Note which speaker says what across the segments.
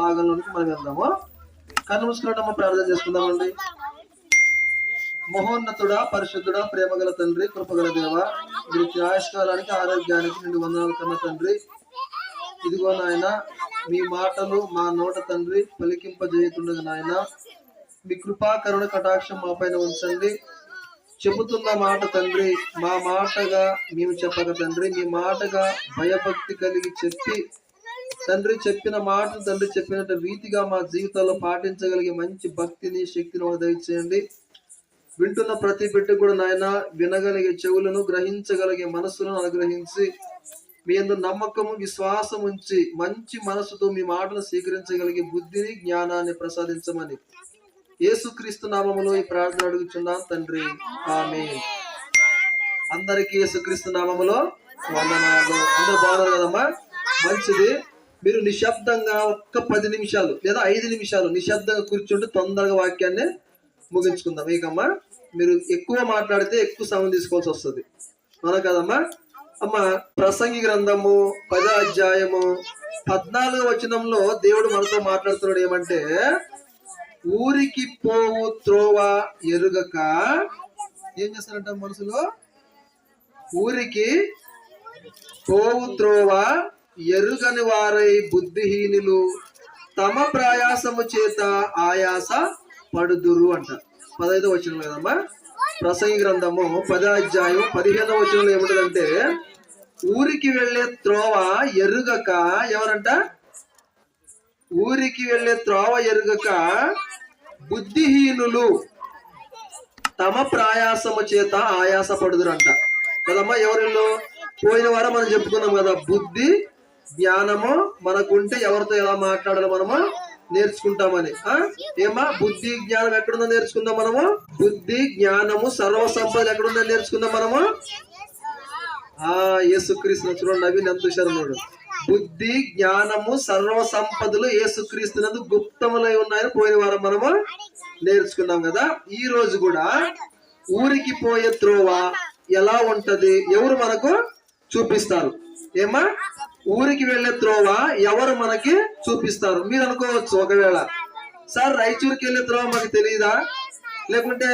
Speaker 1: భాగంలోనికి మనం వెళ్దాము. కన్ను మూసుకున్నట్టు ప్రార్థన చేసుకుందామండి. మహోన్నతుడా పరిశుద్ధుడా ప్రేమగల తండ్రి కృపగల దేవ వీరికి ఆయుష్కాలానికి ఆరోగ్యానికి నిండు వందనాలు కన్న తండ్రి. ఇదిగో నాయన మీ మాటలు మా నోట తండ్రి పలికింపజేయతుండగా నాయన మీ కృపా కరుణ కటాక్షం మా పైన ఉంచండి. చెబుతున్న మాట తండ్రి మా మాటగా మేము చెప్పక తండ్రి మీ మాటగా భయభక్తి కలిగి చెప్పి తండ్రి చెప్పిన మాటలు తండ్రి చెప్పినట్టు రీతిగా మా జీవితాల్లో పాటించగలిగే మంచి భక్తిని శక్తిని దయచేయండి. వింటున్న ప్రతి బిడ్డ కూడా నాయన వినగలిగే చెవులను గ్రహించగలిగే మనస్సులను అనుగ్రహించి మీ అందు నమ్మకము విశ్వాసం ఉంచి మంచి మనసుతో మీ మాటను స్వీకరించగలిగే బుద్ధిని జ్ఞానాన్ని ప్రసాదించమని యేసుక్రీస్తు నామములో ఈ ప్రార్థన అడుగుచున్నాం తండ్రి. ఆమె అందరికీ యేసుక్రీస్తు నామములో వందనాలు. అందరూ బాగున్నారు కదమ్మా? మంచిది. మీరు నిశ్శబ్దంగా ఒక్క పది నిమిషాలు లేదా ఐదు నిమిషాలు నిశ్శబ్దంగా కూర్చుంటే తొందరగా వాక్యాన్ని ముగించుకుందాం. ఏకమ్మా మీరు ఎక్కువ మాట్లాడితే ఎక్కువ సమయం తీసుకోవాల్సి వస్తుంది. మన కదమ్మా? అమ్మ ప్రసంగి గ్రంథము పద అధ్యాయము పద్నాలుగు వచనంలో దేవుడు మనతో మాట్లాడుతున్నాడు ఏమంటే ఊరికి పోవు త్రోవ ఎరుగక. ఏం చేస్తారంట మనసులో ఊరికి పోవు త్రోవ ఎరుగని వారై బుద్ధిహీనులు తమ ప్రయాసము చేత ఆయాస పడుదురు అంట. పదహైదో వచనం కదమ్మా? ప్రసంగి గ్రంథము పదాధ్యాయం పదిహేనవ వచనంలో ఏముంటదంటే ఊరికి వెళ్ళే త్రోవ ఎరుగక ఎవరంట? ఊరికి వెళ్ళే త్రోవ ఎరుగక బుద్ధిహీనులు తమ ప్రయాసము చేత ఆయాస పడుదురంట కదమ్మా ఎవరిలో పోయిన వారం మనం చెప్పుకున్నాం కదా బుద్ధి జ్ఞానము మనకుంటే ఎవరితో ఎలా మాట్లాడాలో మనము నేర్చుకుంటామని. ఏమా బుద్ధి జ్ఞానం ఎక్కడుందో నేర్చుకుందాం మనము? బుద్ధి జ్ఞానము సర్వ సంపద ఎక్కడుందో నేర్చుకుందాం మనము? ఆ యేసుక్రీస్తు చూడండి నవీన్ ఎంత శరణుడు బుద్ధి జ్ఞానము సర్వ సంపదలు ఏసుక్రీస్తునందు గుప్తములై ఉన్నాయని పోయిన వారం మనము నేర్చుకున్నాం కదా. ఈ రోజు కూడా ఊరికి పోయే త్రోవ ఎలా ఉంటది? ఎవరు మనకు చూపిస్తారు? ఏమా ఊరికి వెళ్ళే త్రోవ ఎవరు మనకి చూపిస్తారు? మీరు అనుకోవచ్చు ఒకవేళ. సార్ రాయచూరుకి వెళ్ళే త్రోవ మాకు తెలియదా లేకుంటే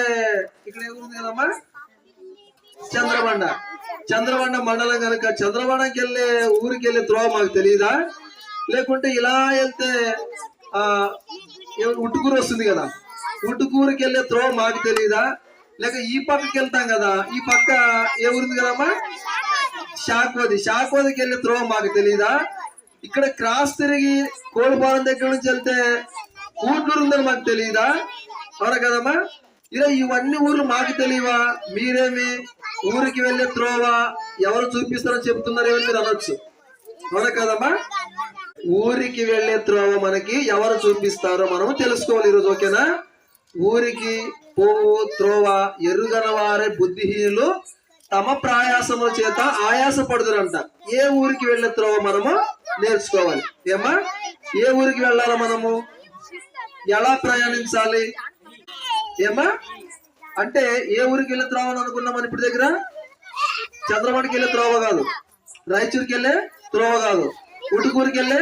Speaker 1: ఇక్కడ ఏముంది కదమ్మా? చంద్రబండ. చంద్రబండ మండలం కనుక చంద్రబండకి వెళ్ళే ఊరికి వెళ్ళే త్రోవ మాకు తెలియదా లేకుంటే ఇలా వెళ్తే ఆ ఉట్టుకూరు వస్తుంది కదా? ఉట్టుకూరుకి వెళ్ళే త్రోవ మాకు తెలియదా లేక ఈ పక్కకి వెళ్తాం కదా? ఈ పక్క ఏ ఊరింది కదమ్మా? షాకోది షాకోదికి వెళ్ళే త్రోవ మాకు తెలియదా ఇక్కడ క్రాస్ తిరిగి కోడిపాలెం దగ్గర నుంచి వెళ్తే కూట్లూరు ఉందని మాకు తెలియదా అవునా కదమ్మా? ఇలా ఇవన్నీ ఊర్లు మాకు తెలియవా? మీరేమి ఊరికి వెళ్ళే త్రోవ? ఎవరు చూపిస్తారని చెప్తున్నారు ఏమని మీరు అనొచ్చు. అవునా కదమ్మా? ఊరికి వెళ్ళే త్రోవ మనకి ఎవరు చూపిస్తారో మనము తెలుసుకోవాలి ఈరోజు ఓకేనా? ఊరికి పోవు త్రోవ ఎరుగన వారే బుద్ధిహీనులు తమ ప్రయాసముల చేత ఆయాస పడుతురంట ఏ ఊరికి వెళ్ళే త్రోవ మనము నేర్చుకోవాలి. ఏమా ఏ ఊరికి వెళ్ళాలి మనము? ఎలా ప్రయాణించాలి? ఏమా అంటే ఏ ఊరికి వెళ్ళే త్రోవ అని అనుకున్నాం ఇప్పుడు దగ్గర? చంద్రబాబుకి వెళ్ళే త్రోవ కాదు. రాయచూరుకి వెళ్ళే త్రోవ కాదు. ఉటుకూరుకి వెళ్ళే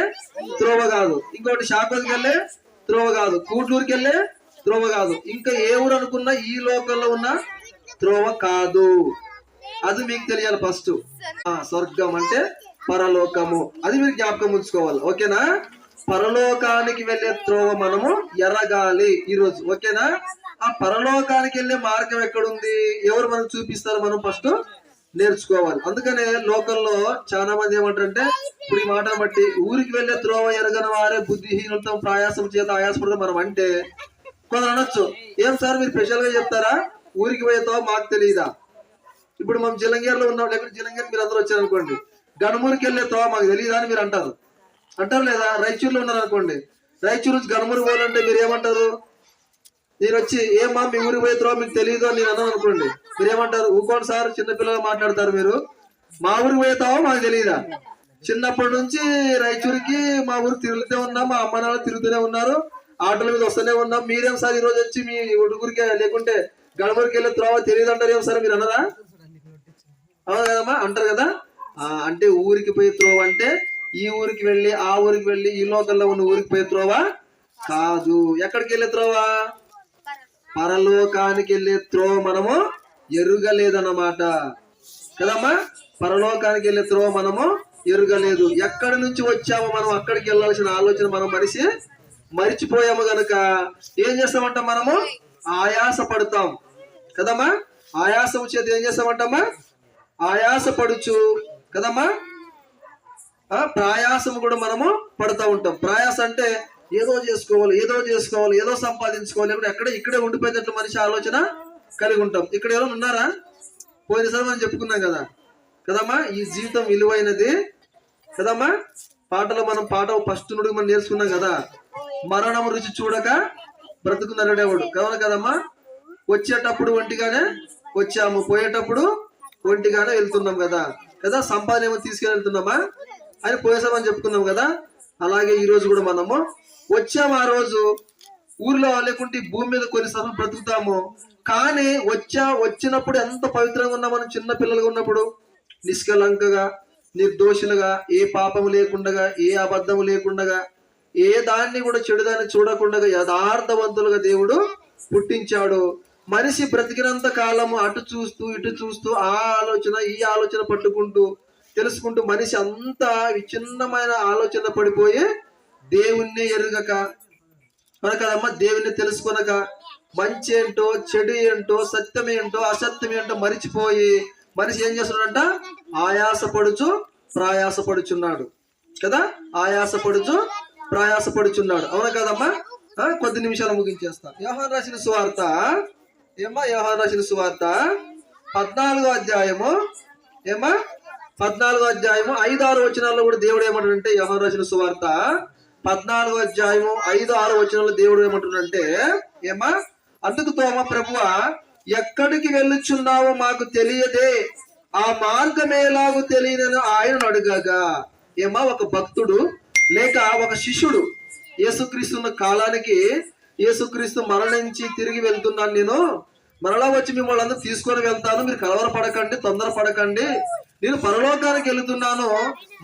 Speaker 1: త్రోవ కాదు. ఇంకోటి షాకోకి వెళ్ళే త్రోవ కాదు. కూట్లూరుకి వెళ్ళే త్రోవ కాదు. ఇంకా ఏ ఊరు అనుకున్నా ఈ లోకల్లో ఉన్న త్రోవ కాదు. అది మీకు తెలియాలి ఫస్ట్. స్వర్గం అంటే పరలోకము. అది మీరు జ్ఞాపకం ఉంచుకోవాలి. ఓకేనా? పరలోకానికి వెళ్ళే త్రోవ మనము ఎరగాలి ఈరోజు. ఓకేనా? ఆ పరలోకానికి వెళ్ళే మార్గం ఎక్కడుంది? ఎవరు మనం చూపిస్తారు మనం ఫస్ట్? నేర్చుకోవాలి. అందుకనే లోకల్లో చాలా మంది ఏమంటారంటే ఇప్పుడు ఈ మాటను బట్టి ఊరికి వెళ్ళే త్రోవ ఎరగని వారే బుద్ధిహీనత ప్రయాసం చేత ఆయాసపడతాం మనం అంటే కొందరు అనొచ్చు. ఏం సార్ మీరు స్పెషల్గా చెప్తారా? ఊరికి పోయేతో మాకు తెలియదా ఇప్పుడు మనం జిలంగేర్లో ఉన్నాం లేకపోతే జిలంగేర్ మీరు అందరూ వచ్చారనుకోండి. అనుకోండి వెళ్ళే తో మాకు తెలియదా అని మీరు అంటారు. అంటారు లేదా? రాయచూరులో ఉన్నారు అనుకోండి రాయచూరు నుంచి గణమూరు పోవాలంటే మీరు ఏమంటారు? నేను వచ్చి ఏమా మీ ఊరికి పోయే త్రో మీకు తెలియదు అని నేను అన్నాను అనుకోండి. మీరు ఏమంటారు? ఊకోండి సార్ చిన్నపిల్లలు మాట్లాడతారు మీరు. మా ఊరికి పోయేతావో మాకు తెలియదా చిన్నప్పటి నుంచి రాయచూరికి మా ఊరు తిరుగుతూనే ఉన్నాం మా అమ్మ నాన్న తిరుగుతూనే ఉన్నారు. ఆటల మీద వస్తూనే ఉన్నాం. మీరేం సార్ ఈరోజు వచ్చి మీ ఉడుగురికి లేకుంటే గణమూరికి వెళ్ళే త్రోవ తెలియదు అంటారు ఏం సార్ మీరు అన్నదా అవును కదమ్మా? అంటారు కదా? అంటే ఊరికి పోయే త్రోవ అంటే ఈ ఊరికి వెళ్ళి ఆ ఊరికి వెళ్ళి ఈ లోకంలో ఉన్న ఊరికి పోయే త్రోవ? కాదు. ఎక్కడికి వెళ్ళే త్రోవ? పరలోకానికి వెళ్ళే త్రోవ మనము ఎరుగలేదన్నమాట. కదమ్మా? పరలోకానికి వెళ్ళే త్రోవ మనము ఎరుగలేదు. ఎక్కడి నుంచి వచ్చామో మనం అక్కడికి వెళ్ళాల్సిన ఆలోచన మనం మనిషి మరిచిపోయాము గనక ఏం చేస్తామంట మనము? ఆయాస పడతాం కదమ్మా? ఆయాసం చేతి ఏం చేస్తామంటమ్మా? ఆయాసపడుచు కదమ్మా? ప్రయాసం కూడా మనము పడుతూ ఉంటాం. ప్రయాస అంటే ఏదో చేసుకోవాలి ఏదో చేసుకోవాలి ఏదో సంపాదించుకోవాలి లేకుంటే ఎక్కడ ఇక్కడే ఉండిపోయేటట్లు మనిషి ఆలోచన కలిగి ఉంటాం. ఇక్కడ ఎవరైనా ఉన్నారా? పోయినసారి మనం చెప్పుకున్నాం కదా. కదమ్మా ఈ జీవితం విలువైనది. కదమ్మా పాటలో మనం పాట ఫస్ట్ నుండి మనం నేర్చుకున్నాం కదా. మరణం రుచి చూడక బ్రతుకున్నరుడేవాడు కదన కదమ్మా వచ్చేటప్పుడు ఒంటిగానే వచ్చాము. పోయేటప్పుడు ఒంటిగానే వెళ్తున్నాం కదా. కదా సంపాదన ఏమో తీసుకెళ్ళి వెళ్తున్నామా? అని పోయేసామని చెప్పుకున్నాం కదా. అలాగే ఈ రోజు కూడా మనము వచ్చాము ఆ రోజు. ఊర్లో లేకుంటే భూమి మీద కొన్నిసార్లు బ్రతుకుతాము. కానీ వచ్చా వచ్చినప్పుడు ఎంత పవిత్రంగా ఉన్నా మనం చిన్న పిల్లలుగా ఉన్నప్పుడు నిష్కలంకగా నిర్దోషులుగా ఏ పాపము లేకుండగా ఏ అబద్ధము లేకుండగా ఏ దాన్ని కూడా చెడుదాన్ని చూడకుండా యథార్థవంతులుగా దేవుడు పుట్టించాడు. మనిషి బ్రతికినంత కాలము అటు చూస్తూ ఇటు చూస్తూ ఆ ఆలోచన ఈ ఆలోచన పట్టుకుంటూ తెలుసుకుంటూ మనిషి అంతా విచ్ఛిన్నమైన ఆలోచన పడిపోయి దేవుణ్ణి ఎరుగక మన కదమ్మా దేవుణ్ణి తెలుసుకొనక మంచి ఏంటో చెడు ఏంటో సత్యం ఏంటో అసత్యం ఏంటో మరిచిపోయి మనిషి ఏం చేస్తున్నాడంట? ఆయాసపడుచు ప్రయాసపడుచున్నాడు. కదా? ఆయాసపడుచు ప్రయాసపడుచున్నాడు. అవునా కదమ్మా? కొద్ది నిమిషాలు ముగించేస్తా. వ్యవహారం రాసిన సువార్త ఏమ్మా యోహాన్ సువార్త? పద్నాలుగో అధ్యాయము. ఏమా? పద్నాలుగో అధ్యాయము. ఐదు ఆరు వచనాల్లో కూడా దేవుడు ఏమంటాడంటే యోహాన్ రాసిన సువార్త? పద్నాలుగో అధ్యాయము ఐదు ఆరు వచనాల్లో దేవుడు ఏమంటున్నాడంటే ఏమా? అందుకు తోమ ప్రభువ ఎక్కడికి వెళ్ళుచున్నావో మాకు తెలియదే. ఆ మార్గం ఎలాగో తెలియనని ఆయన అడుగగా ఏమా? ఒక భక్తుడు లేక ఒక శిష్యుడు యేసుక్రీస్తున్న కాలానికి యేసుక్రీస్తు మరణించి తిరిగి వెళ్తున్నాను నేను. మరలా వచ్చి మిమ్మల్ని అందరూ తీసుకొని వెళ్తాను. మీరు కలవర పడకండి తొందర పడకండి నేను పరలోకానికి వెళుతున్నాను.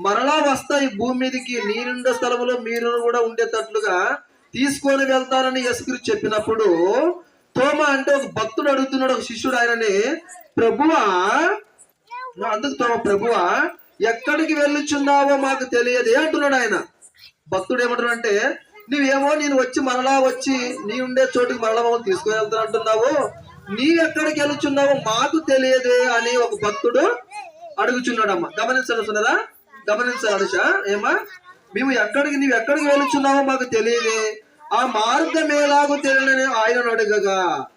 Speaker 1: మరలా వస్తా ఈ భూమి మీదకి. నేనుండే స్థలంలో మీరు కూడా ఉండేటట్లుగా తీసుకొని వెళ్తానని యేసుక్రీస్తు చెప్పినప్పుడు తోమ అంటే ఒక భక్తుడు అడుగుతున్నాడు ఒక శిష్యుడు ఆయనని. ప్రభువా అందుకు తోమ ప్రభువా ఎక్కడికి వెళ్ళుచున్నావో మాకు తెలియదే అంటున్నాడు ఆయన. భక్తుడు ఏమంటున్నాడు అంటే నువ్వేమో నేను వచ్చి మరలా వచ్చి నీ ఉండే చోటుకి మరలా మమ్మల్ని తీసుకుని వెళ్తాను అంటున్నావు నీవు ఎక్కడికి వెళ్తున్నావో మాకు తెలియదే అని ఒక భక్తుడు అడుగుచున్నాడమ్మా. గమనించాల్సినదా గమనించాలి అనుష? ఏమా మేము ఎక్కడికి నీవు ఎక్కడికి వెళ్తున్నావో మాకు తెలియదే. ఆ మార్గం ఎలాగో తెలియని ఆయన అడగగా.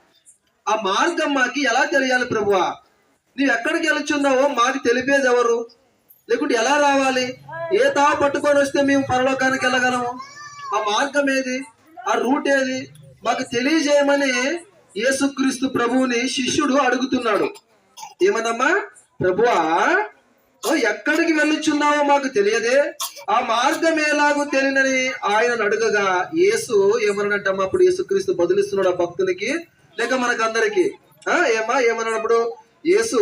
Speaker 1: ఆ మార్గం మాకు ఎలా తెలియాలి ప్రభువా? నీవు ఎక్కడికి వెళ్తున్నావో మాకు తెలిపేది ఎవరు లేకుంటే ఎలా రావాలి? ఏ తావ పట్టుకొని వస్తే మేము పరలోకానికి వెళ్ళగలము? ఆ మార్గం ఏది? ఆ రూట్ ఏది? మాకు తెలియజేయమని యేసుక్రీస్తు ప్రభువుని శిష్యుడు అడుగుతున్నాడు. ఏమనమ్మా? ప్రభువా ఎక్కడికి వెళ్ళుచున్నావో మాకు తెలియదే. ఆ మార్గం ఎలాగో తెలియనని ఆయన అడగగా యేసు ఏమన్నట్టమ్మా అప్పుడు యేసుక్రీస్తు బదులిస్తున్నాడు ఆ భక్తునికి లేక మనకందరికి. ఆ ఏమా ఏమన్నప్పుడు యేసు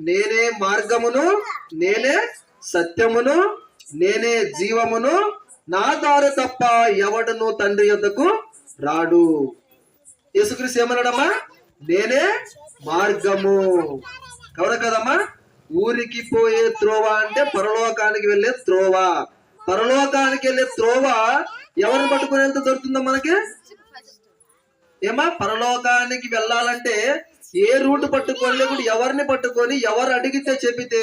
Speaker 1: నేనే మార్గమును నేనే సత్యమును నేనే జీవమును నా ద్వారా తప్ప ఎవడను తండ్రి యొద్దకు రాడు. యేసుక్రీస్తు ఏమన్నాడమ్మా? నేనే మార్గము. ఎవరు కదమ్మా ఊరికి పోయే త్రోవ అంటే పరలోకానికి వెళ్ళే త్రోవ. పరలోకానికి వెళ్ళే త్రోవ ఎవరిని పట్టుకుని ఎంత దొరుకుతుందో మనకి? ఏమా పరలోకానికి వెళ్ళాలంటే ఏ రూట్ పట్టుకొని లేకుంటే ఎవరిని పట్టుకొని ఎవరు అడిగితే చెబితే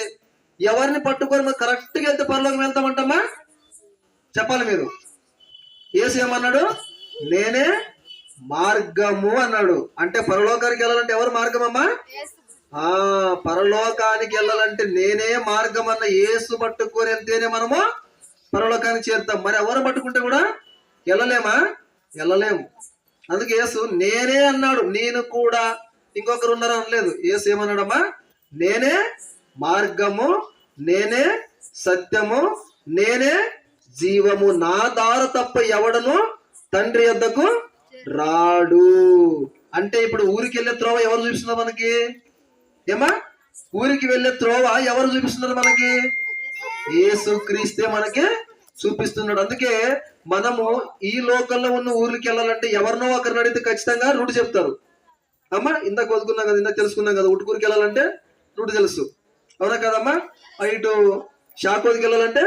Speaker 1: ఎవరిని పట్టుకొని మనం కరెక్ట్ వెళ్తే పరలోకం వెళ్తామంటమ్మా? చెప్పాలి మీరు. ఏసు ఏమన్నాడు? నేనే మార్గము అన్నాడు. అంటే పరలోకానికి వెళ్ళాలంటే ఎవరు మార్గం అమ్మా ఆ పరలోకానికి వెళ్ళాలంటే నేనే మార్గం అన్న ఏసు పట్టుకొని వెళ్తేనే మనము పరలోకానికి చేరుతాం. మరి ఎవరు పట్టుకుంటే కూడా? వెళ్ళలేమా? వెళ్ళలేము. అందుకే యేసు నేనే అన్నాడు నేను కూడా. ఇంకొకరు ఉన్నారు అనలేదు? యేసు ఏమన్నాడమ్మా? నేనే మార్గము నేనే సత్యము నేనే జీవము నా దార తప్ప ఎవడను తండ్రి వద్దకు రాడు. అంటే ఇప్పుడు ఊరికి వెళ్ళే త్రోవ ఎవరు చూపిస్తున్నారు మనకి? ఏమా? ఊరికి వెళ్ళే త్రోవ ఎవరు చూపిస్తున్నారు మనకి? ఏసుక్రీస్తే మనకి చూపిస్తున్నాడు. అందుకే మనము ఈ లోకంలో ఉన్న ఊర్లకి వెళ్ళాలంటే ఎవరినో ఒకరిని అడిగితే ఖచ్చితంగా రూట్ చెప్తారు. అమ్మా ఇందాక వదుకున్నాం కదా ఇందాక తెలుసుకున్నాం కదా ఉటుకూరికి వెళ్ళాలంటే రూట్ తెలుసు. అవునా కదమ్మా? ఇటు షాకోదికి వెళ్ళాలంటే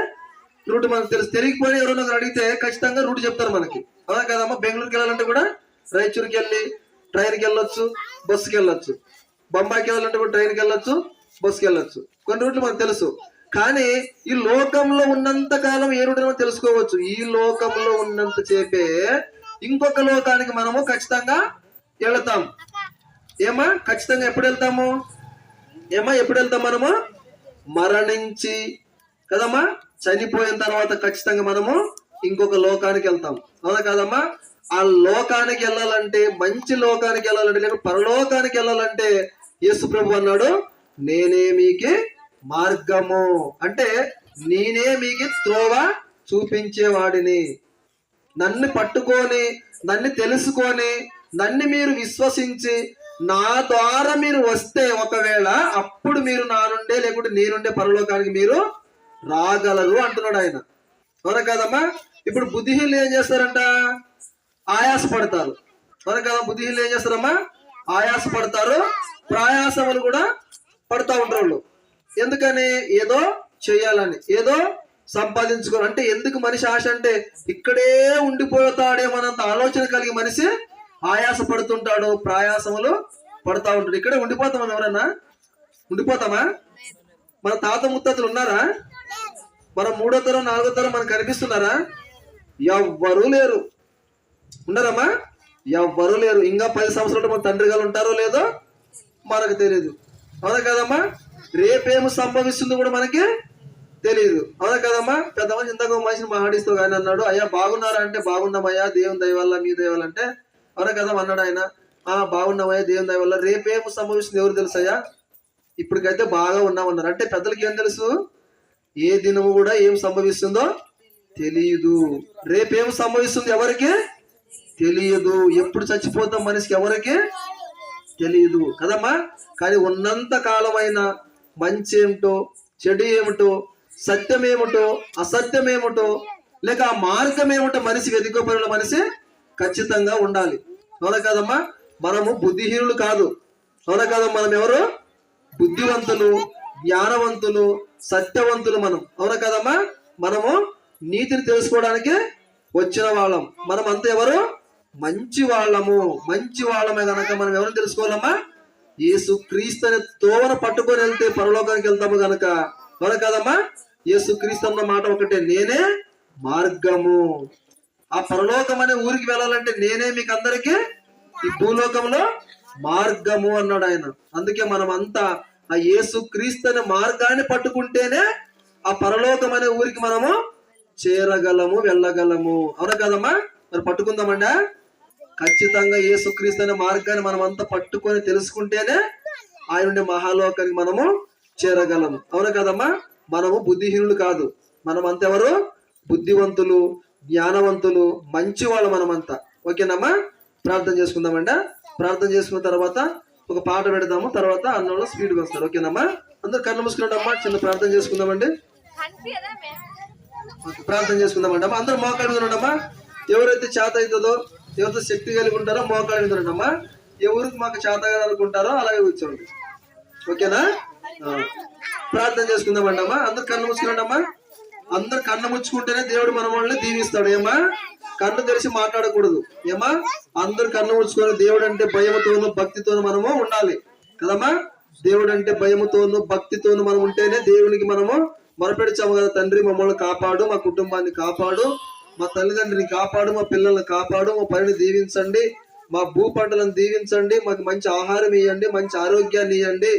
Speaker 1: రూట్ మనకు తెలుసు. తెలియకపోయినా ఎవరైనా అడిగితే ఖచ్చితంగా రూట్ చెప్తారు మనకి. అలా కదమ్మా? బెంగళూరుకి వెళ్ళాలంటే కూడా రాయచూరుకి వెళ్ళి ట్రైన్కి వెళ్ళొచ్చు బస్సుకి వెళ్ళొచ్చు. బొంబాయికి వెళ్ళాలంటే కూడా ట్రైన్కి వెళ్ళొచ్చు బస్సుకి వెళ్ళొచ్చు. కొన్ని రూట్లు మనకు తెలుసు. కానీ ఈ లోకంలో ఉన్నంత కాలం ఏ రూట్ మనం తెలుసుకోవచ్చు. ఈ లోకంలో ఉన్నంత చేపే ఇంకొక లోకానికి మనము ఖచ్చితంగా వెళతాం. ఏమా ఖచ్చితంగా ఎప్పుడు వెళ్తాము? ఏమా ఎప్పుడు వెళ్తాం మనము? మరణించి. కదమ్మా? చనిపోయిన తర్వాత ఖచ్చితంగా మనము ఇంకొక లోకానికి వెళ్తాం. అవునా కాదమ్మా? ఆ లోకానికి వెళ్ళాలంటే మంచి లోకానికి వెళ్ళాలంటే లేక పరలోకానికి వెళ్ళాలంటే యేసు ప్రభు అన్నాడు నేనే మీకి మార్గము. అంటే నేనే మీకి త్రోవ చూపించేవాడిని. నన్ను పట్టుకొని నన్ను తెలుసుకొని నన్ను మీరు విశ్వసించి నా ద్వారా మీరు వస్తే ఒకవేళ అప్పుడు మీరు నా నుండే లేకుంటే నేనుండే పరలోకానికి మీరు రాగలరు అంటున్నాడు ఆయన. అవునా కదమ్మా? ఇప్పుడు బుద్ధిహీనులు ఏం చేస్తారంట? ఆయాస పడతారు అవునా కదా బుద్ధిహీనులు ఏం చేస్తారమ్మా? ఆయాస పడతారు ప్రయాసములు కూడా పడతా ఉంటారు. వాళ్ళు ఎందుకని? ఏదో చేయాలని ఏదో సంపాదించుకోవాలి. అంటే ఎందుకు మనిషి ఆశ అంటే ఇక్కడే ఉండిపోతాడేమోనంత ఆలోచన కలిగి మనిషి ఆయాస పడుతుంటాడు ప్రయాసములు పడతా ఉంటాడు ఇక్కడే ఉండిపోతామా ఎవరన్నా? ఉండిపోతామా? మన తాత ముత్తాతలు ఉన్నారా? మన మూడో తరం నాలుగో తరం మనకు కనిపిస్తున్నారా? ఎవ్వరూ లేరు. ఉన్నారమ్మా ఎవ్వరూ లేరు. ఇంకా పది సంవత్సరాలు మన తండ్రి గారు ఉంటారో లేదో మనకు తెలియదు అవునా కదమ్మా? రేపేమి సంభవిస్తుందో కూడా మనకి తెలియదు అవునా కదమ్మా? పెద్ద మనిషి ఇంతకు మనిషిని మాట్లాడిస్తూ ఆయన అన్నాడు అయ్యా బాగున్నారా అంటే బాగున్నామయ్యా దేవుని దయవల్ల మీ దయవల్ల అంటే? అవునా కదా అన్నాడు ఆయన. ఆ బాగున్నామయ్యా దేవుని దయవల్ల రేపేమి సంభవిస్తుంది ఎవరు తెలుసయ్యా? ఇప్పటికైతే బాగా ఉన్నామన్నారు. అంటే పెద్దలకి ఏం తెలుసు? ఏ దినము కూడా ఏం సంభవిస్తుందో తెలియదు. రేపేం సంభవిస్తుంది ఎవరికి? తెలియదు. ఎప్పుడు చచ్చిపోతాం మనిషికి ఎవరికి? తెలియదు. కదమ్మా? కానీ ఉన్నంత కాలమైన మంచి ఏమిటో చెడు ఏమిటో సత్యం ఏమిటో అసత్యం ఏమిటో లేక ఆ మార్గం ఏమిటో మనిషి వెతుకోపడిన మనిషి ఖచ్చితంగా ఉండాలి. అవునా కదమ్మా? మనము బుద్ధిహీనులు కాదు. అవునా కదమ్మా? మనం ఎవరు బుద్ధివంతులు జ్ఞానవంతులు సత్యవంతులు మనం. అవునా కదమ్మా? మనము నీతిని తెలుసుకోవడానికి వచ్చిన వాళ్ళం. మనం అంత ఎవరు? మంచి వాళ్ళము. మంచి వాళ్ళమే కనుక మనం ఎవరు తెలుసుకోవాలమ్మా? యేసు క్రీస్తు అనే తోవన పట్టుకొని వెళ్తే పరలోకానికి వెళ్తాము కనుక అవునా కదమ్మా? యేసు క్రీస్తు అన్న మాట ఒకటే నేనే మార్గము. ఆ పరలోకం అనే ఊరికి వెళ్ళాలంటే నేనే మీకు అందరికీ ఈ భూలోకంలో మార్గము అన్నాడు ఆయన. అందుకే మనం అంతా ఆ యేసు క్రీస్తు అనే మార్గాన్ని పట్టుకుంటేనే ఆ పరలోకం అనే ఊరికి మనము చేరగలము వెళ్ళగలము. అవునా కదమ్మా? మరి పట్టుకుందామండా. ఖచ్చితంగా యేసు క్రీస్తు అనే మార్గాన్ని మనం అంతా పట్టుకొని తెలుసుకుంటేనే ఆయన ఉండే మహాలోకానికి మనము చేరగలము. అవునా కదమ్మా? మనము బుద్ధిహీనులు కాదు. మనం అంతెవరు బుద్ధివంతులు జ్ఞానవంతులు మంచి వాళ్ళు మనమంతా. ఓకేనమ్మా? ప్రార్థన చేసుకుందామండి. ప్రార్థన చేసుకున్న తర్వాత ఒక పాట పెడదాము తర్వాత అన్నంలో స్పీడ్గా వస్తారు. ఓకేనమ్మా? అందరు కళ్ళు మూసుకున్నాడమ్మా చిన్న ప్రార్థన చేసుకుందామండి. ఓకే, ప్రార్థన చేసుకుందామండి. అమ్మా అందరూ మోకాళ్ళ మీద ఉండమ్మా ఎవరైతే చేత అవుతుందో ఎవరితో శక్తి కలిగి ఉంటారో మోకాళ్ళ మీద ఉండమ్మా ఎవరికి మాకు చేత అనుకుంటారో అలాగే కూర్చోండి. ఓకేనా? ప్రార్థన చేసుకుందామండి అమ్మా. అందరు కళ్ళు మూసుకున్నాడమ్మా అందరు కన్ను ముచ్చుకుంటేనే దేవుడు మన వాళ్ళని దీవిస్తాడు. ఏమా కళ్ళు తెరిచి మాట్లాడకూడదు. ఏమా? అందరు కళ్ళు ముచ్చుకొని దేవుడు అంటే భయముతోను భక్తితోను మనము ఉండాలి. కదమ్మా? దేవుడు అంటే భయముతోను భక్తితోను మనం ఉంటేనే దేవునికి మనము మొరపెడిచాము కదా. తండ్రి మమ్మల్ని కాపాడు మా కుటుంబాన్ని కాపాడు మా తల్లిదండ్రిని కాపాడు మా పిల్లల్ని కాపాడు మా పనిని దీవించండి మా భూ పంటలను దీవించండి మాకు మంచి ఆహారం ఇవ్వండి మంచి ఆరోగ్యాన్ని ఇవ్వండి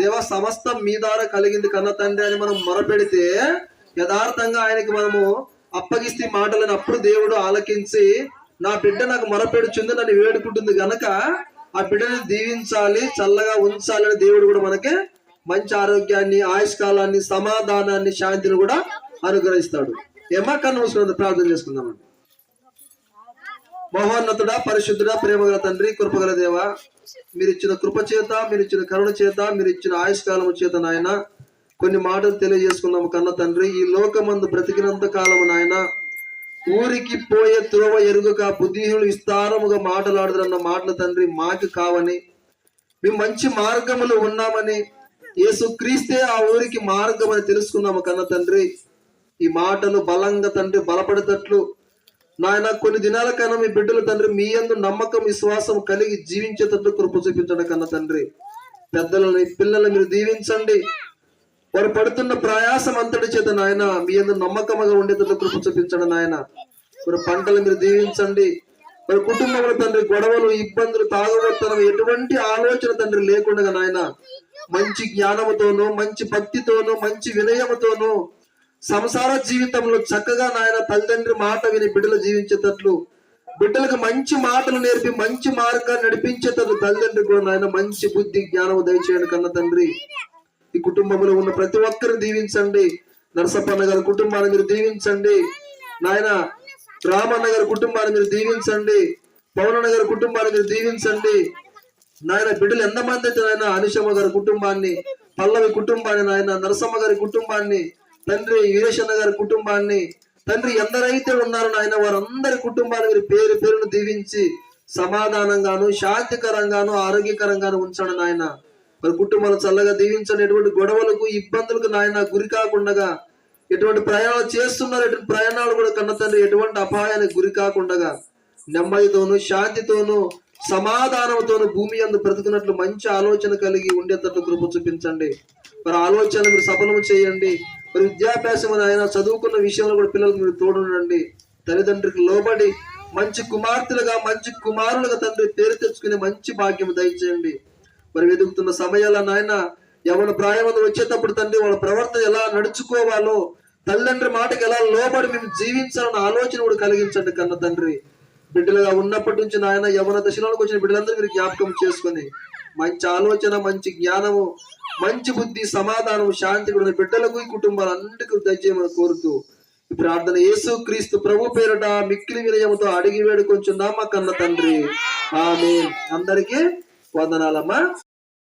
Speaker 1: దేవ సమస్తం మీ ద్వారా కలిగింది కన్న తండ్రి అని మనం మొరపెడితే యథార్థంగా ఆయనకి మనము అప్పగిస్తే ఈ మాటలను అప్పుడు దేవుడు ఆలకించి నా బిడ్డ నాకు మొరపెడుచుంది నన్ను వేడుకుంటుంది గనక ఆ బిడ్డని దీవించాలి చల్లగా ఉంచాలని దేవుడు కూడా మనకి మంచి ఆరోగ్యాన్ని ఆయుష్కాలాన్ని సమాధానాన్ని శాంతిని కూడా అనుగ్రహిస్తాడు. ఏమా కన్ను ప్రార్థన చేసుకుందామండి. మహోన్నతుడా పరిశుద్ధుడా ప్రేమగల తండ్రి కృపగల దేవ మీరు ఇచ్చిన కృప చేత మీరు ఇచ్చిన కరుణ చేత మీరు ఇచ్చిన ఆయుష్కాలము చేత నాయన కొన్ని మాటలు తెలియజేసుకున్నాము కన్న తండ్రి. ఈ లోకమందు బ్రతికినంత కాలము నాయన ఊరికి పోయే త్రోవ ఎరుగక బుద్ధిహీనులు విస్తారముగా మాటలాడుతున్న మాటలు తండ్రి మాకు కావని మేము మంచి మార్గములు ఉన్నామని యేసు క్రీస్తే ఆ ఊరికి మార్గం అని తెలుసుకున్నాము కన్న తండ్రి. ఈ మాటలు బలంగా తండ్రి బలపడేటట్లు నాయన కొన్ని దినాల కన్నా మీ బిడ్డలు తండ్రి మీ అందు నమ్మకం విశ్వాసం కలిగి జీవించేటట్లు కృప చూపించండి కన్న తండ్రి. పెద్దలని పిల్లల్ని మీరు దీవించండి. వారు పడుతున్న ప్రయాసం అంతటి చేత నాయన మీ అందరు నమ్మకముగా ఉండేటట్లు కృప చూపించండి నాయన. మరి పంటలు మీరు దీవించండి. మరి కుటుంబంలో తండ్రి గొడవలు ఇబ్బందులు తాగబోతనం ఎటువంటి ఆలోచన తండ్రి లేకుండా నాయన మంచి జ్ఞానముతోనూ మంచి భక్తితోనూ మంచి వినయముతోనూ సంసార జీవితంలో చక్కగా నాయన తల్లిదండ్రి మాట విని బిడ్డలు జీవించేటట్లు బిడ్డలకు మంచి మాటలు నేర్పి మంచి మార్గాన్ని నడిపించేటట్లు తల్లిదండ్రి కూడా నాయన మంచి బుద్ధి జ్ఞానము దయచేయండి కన్న తండ్రి. ఈ కుటుంబంలో ఉన్న ప్రతి ఒక్కరిని దీవించండి. నరసప్పన్న గారి కుటుంబాన్ని మీరు దీవించండి. నాయన రామన్న గారి కుటుంబాన్ని మీరు దీవించండి. పవనన్న గారి కుటుంబాన్ని మీరు దీవించండి. నాయన బిడ్డలు ఎంతమంది అయితే నాయన అనుషమ్మ గారి కుటుంబాన్ని పల్లవి కుటుంబాన్ని నాయన నరసమ్మ గారి కుటుంబాన్ని తండ్రి వీరేశన్న గారి కుటుంబాన్ని తండ్రి ఎందరైతే ఉన్నారో నాయన వారందరి కుటుంబాన్ని మీరు పేరు పేరును దీవించి సమాధానంగాను శాంతికరంగాను ఆరోగ్యకరంగాను ఉంచండి నాయన. మరి కుటుంబాలు చల్లగా దీవించండి ఎటువంటి గొడవలకు ఇబ్బందులకు నాయన గురి కాకుండా ఎటువంటి ప్రయాణాలు చేస్తున్నారు ఎటువంటి ప్రయాణాలు కూడా కన్న తండ్రి ఎటువంటి అపాయానికి గురి కాకుండా నెమ్మదితోను శాంతితోను సమాధానంతోను భూమి అందు బ్రతుకున్నట్లు మంచి ఆలోచన కలిగి ఉండేటట్లు కృప చూపించండి. మరి ఆలోచన మీరు సఫలము చేయండి. మరి విద్యాభ్యాసం అని ఆయన చదువుకున్న విషయంలో కూడా పిల్లలకు మీరు తోడుండండి. తల్లిదండ్రులకు లోబడి మంచి కుమార్తెలుగా మంచి కుమారులుగా తండ్రి పేరు తెచ్చుకునే మంచి భాగ్యం దయచేయండి. మరి వెతుకుతున్న సమయాల నాయన యవన ప్రాయమందు వచ్చేటప్పుడు తండ్రి వాళ్ళ ప్రవర్తన ఎలా నడుచుకోవాలో తల్లిదండ్రి మాటకి ఎలా లోబడి మేము జీవించాలన్న ఆలోచన కూడా కలిగించండి కన్న తండ్రి. బిడ్డలుగా ఉన్నప్పటి నుంచి నాయన యవన దశలోకి వచ్చిన బిడ్డలందరూ మీరు జ్ఞాపకం చేసుకుని మంచి ఆలోచన మంచి జ్ఞానము మంచి బుద్ధి సమాధానం శాంతి కూడా బిడ్డలకు ఈ కుటుంబాలన్నిటికీ దయచేయమని కోరుతూ ఈ ప్రార్థన యేసు క్రీస్తు ప్రభు పేరట మిక్కిలి వినయముతో అడిగి వేడుకొంచున్నామా కన్న తండ్రి. ఆమె అందరికీ cuando nada más